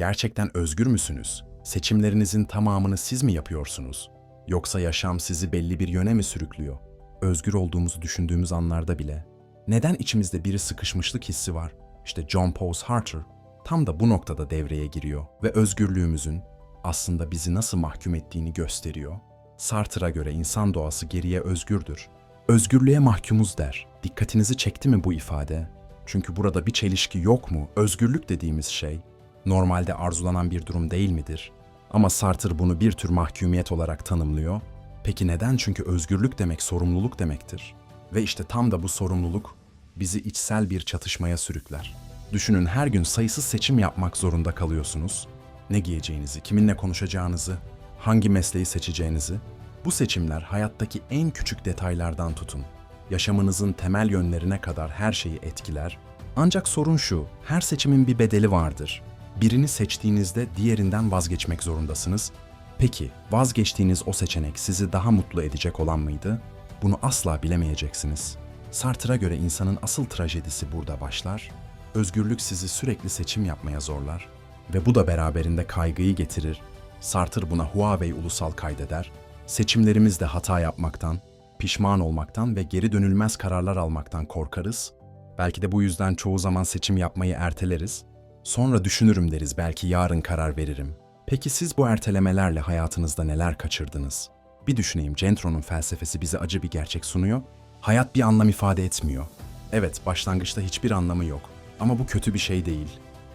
Gerçekten özgür müsünüz? Seçimlerinizin tamamını siz mi yapıyorsunuz? Yoksa yaşam sizi belli bir yöne mi sürüklüyor? Özgür olduğumuzu düşündüğümüz anlarda bile. Neden içimizde bir sıkışmışlık hissi var? İşte John Paul Sartre tam da bu noktada devreye giriyor ve özgürlüğümüzün aslında bizi nasıl mahkum ettiğini gösteriyor. Sartre'a göre insan doğası geriye özgürdür. Özgürlüğe mahkumuz der. Dikkatinizi çekti mi bu ifade? Çünkü burada bir çelişki yok mu? Özgürlük dediğimiz şey normalde arzulanan bir durum değil midir? Ama Sartre bunu bir tür mahkumiyet olarak tanımlıyor. Peki neden? Çünkü özgürlük demek sorumluluk demektir. Ve işte tam da bu sorumluluk bizi içsel bir çatışmaya sürükler. Düşünün her gün sayısız seçim yapmak zorunda kalıyorsunuz. Ne giyeceğinizi, kiminle konuşacağınızı, hangi mesleği seçeceğinizi. Bu seçimler hayattaki en küçük detaylardan tutun. Yaşamınızın temel yönlerine kadar her şeyi etkiler. Ancak sorun şu, her seçimin bir bedeli vardır. Birini seçtiğinizde diğerinden vazgeçmek zorundasınız. Peki, vazgeçtiğiniz o seçenek sizi daha mutlu edecek olan mıydı? Bunu asla bilemeyeceksiniz. Sartre'a göre insanın asıl trajedisi burada başlar. Özgürlük sizi sürekli seçim yapmaya zorlar ve bu da beraberinde kaygıyı getirir. Sartre buna Huawei ulusal kaydeder. Seçimlerimizde hata yapmaktan, pişman olmaktan ve geri dönülmez kararlar almaktan korkarız. Belki de bu yüzden çoğu zaman seçim yapmayı erteleriz. Sonra düşünürüm deriz belki yarın karar veririm. Peki siz bu ertelemelerle hayatınızda neler kaçırdınız? Bir düşüneyim Centro'nun felsefesi bize acı bir gerçek sunuyor. Hayat bir anlam ifade etmiyor. Evet başlangıçta hiçbir anlamı yok. Ama bu kötü bir şey değil.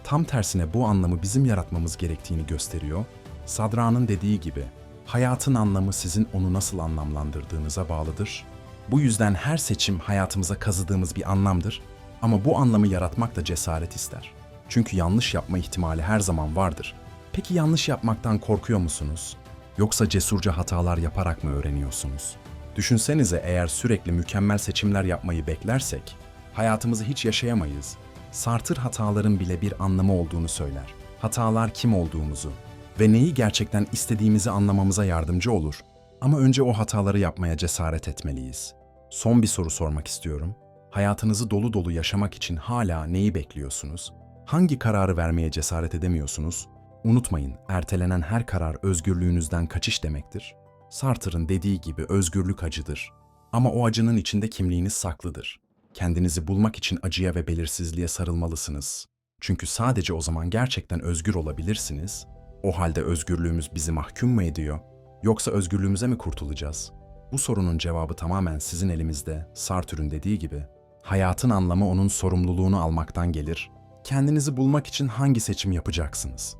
Tam tersine bu anlamı bizim yaratmamız gerektiğini gösteriyor. Sadra'nın dediği gibi, hayatın anlamı sizin onu nasıl anlamlandırdığınıza bağlıdır. Bu yüzden her seçim hayatımıza kazıdığımız bir anlamdır. Ama bu anlamı yaratmak da cesaret ister. Çünkü yanlış yapma ihtimali her zaman vardır. Peki yanlış yapmaktan korkuyor musunuz? Yoksa cesurca hatalar yaparak mı öğreniyorsunuz? Düşünsenize eğer sürekli mükemmel seçimler yapmayı beklersek, hayatımızı hiç yaşayamayız. Sartre hataların bile bir anlamı olduğunu söyler. Hatalar kim olduğumuzu ve neyi gerçekten istediğimizi anlamamıza yardımcı olur. Ama önce o hataları yapmaya cesaret etmeliyiz. Son bir soru sormak istiyorum. Hayatınızı dolu dolu yaşamak için hala neyi bekliyorsunuz? Hangi kararı vermeye cesaret edemiyorsunuz? Unutmayın, ertelenen her karar özgürlüğünüzden kaçış demektir. Sartre'ın dediği gibi özgürlük acıdır. Ama o acının içinde kimliğiniz saklıdır. Kendinizi bulmak için acıya ve belirsizliğe sarılmalısınız. Çünkü sadece o zaman gerçekten özgür olabilirsiniz. O halde özgürlüğümüz bizi mahkum mu ediyor? Yoksa özgürlüğümüze mi kurtulacağız? Bu sorunun cevabı tamamen sizin elimizde. Sartre'ün dediği gibi. Hayatın anlamı onun sorumluluğunu almaktan gelir. Kendinizi bulmak için hangi seçim yapacaksınız?